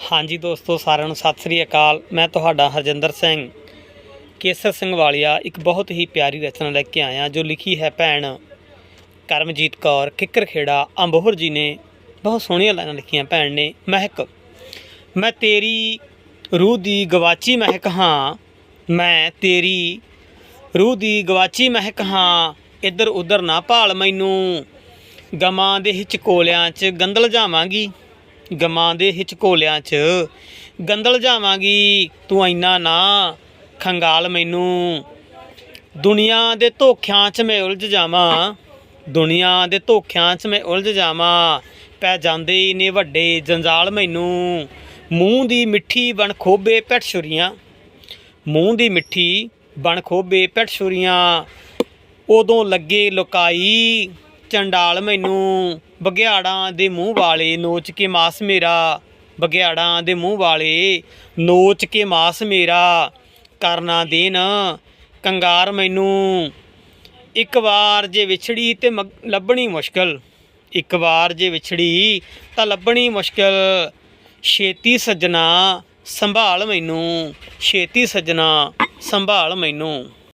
ਹਾਂਜੀ ਦੋਸਤੋ, ਸਾਰਿਆਂ ਨੂੰ ਸਤਿ ਸ੍ਰੀ ਅਕਾਲ। ਮੈਂ ਤੁਹਾਡਾ ਹਰਜਿੰਦਰ ਸਿੰਘ। ਕੇਸਰ ਸਿੰਘ ਵਾਲੀਆ, ਇੱਕ ਬਹੁਤ ਹੀ ਪਿਆਰੀ ਰਚਨਾ ਲੈ ਕੇ ਆਇਆ, ਜੋ ਲਿਖੀ ਹੈ ਭੈਣ ਕਰਮਜੀਤ ਕੌਰ ਕਿੱਕਰਖੇੜਾ ਅੰਬੋਹਰ ਜੀ ਨੇ। ਬਹੁਤ ਸੋਹਣੀਆਂ ਲਾਈਨਾਂ ਲਿਖੀਆਂ ਭੈਣ ਨੇ। ਮਹਿਕ, ਮੈਂ ਤੇਰੀ ਰੂਹ ਦੀ ਗਵਾਚੀ ਮਹਿਕ ਹਾਂ। ਮੈਂ ਤੇਰੀ ਰੂਹ ਦੀ ਗਵਾਚੀ ਮਹਿਕ ਹਾਂ। ਇੱਧਰ ਉੱਧਰ ਨਾ ਭਾਲ ਮੈਨੂੰ। ਗਮਾਂ ਦੇ ਹਿਚਕੋਲਿਆਂ 'ਚ ਗੰਦਲ ਜਾਵਾਂਗੀ। ਗਮਾਂ ਦੇ ਹਿਚਕੋਲਿਆਂ 'ਚ। ਗੰਦਲ ਜਾਵਾਂਗੀ, ਤੂੰ ਇੰਨਾ ਨਾ ਖੰਗਾਲ ਮੈਨੂੰ। ਦੁਨੀਆ ਦੇ ਧੋਖਿਆਂ 'ਚ ਮੈਂ ਉਲਝ ਜਾਵਾਂ। ਦੁਨੀਆ ਦੇ ਧੋਖਿਆਂ 'ਚ ਮੈਂ ਉਲਝ ਜਾਵਾਂ। ਪੈ ਜਾਂਦੇ ਨੇ ਵੱਡੇ ਜੰਜਾਲ ਮੈਨੂੰ। ਮੂੰਹ ਦੀ ਮਿੱਠੀ ਬਣ ਖੋਬੇ ਪੈਟ ਛੁਰੀਆਂ। ਮੂੰਹ ਦੀ ਮਿੱਠੀ ਬਣ ਖੋਬੇ ਪੈਟ ਛੁਰੀਆਂ। ਉਦੋਂ ਲੱਗੇ ਲੁਕਾਈ ਚੰਡਾਲ ਮੈਨੂੰ ਬਗਿਆੜਾਂ ਦੇ ਮੂੰਹ ਵਾਲੇ, ਨੋਚ ਕੇ ਮਾਸ ਮੇਰਾ ਬਗਿਆੜਾਂ ਦੇ ਮੂੰਹ ਵਾਲੇ, ਨੋਚ ਕੇ ਮਾਸ ਮੇਰਾ ਕਰਨਾ ਦੇਨ ਕੰਗਾਰ ਮੈਨੂੰ ਇੱਕ ਵਾਰ ਜੇ ਵਿਛੜੀ ਤੇ ਮਗ- ਲੱਭਣੀ ਮੁਸ਼ਕਲ। ਇੱਕ ਵਾਰ ਜੇ ਵਿਛੜੀ ਤਾਂ ਲੱਭਣੀ ਮੁਸ਼ਕਲ। ਛੇਤੀ ਸੱਜਣਾ ਸੰਭਾਲ ਮੈਨੂੰ, ਛੇਤੀ ਸੱਜਣਾ ਸੰਭਾਲ ਮੈਨੂੰ।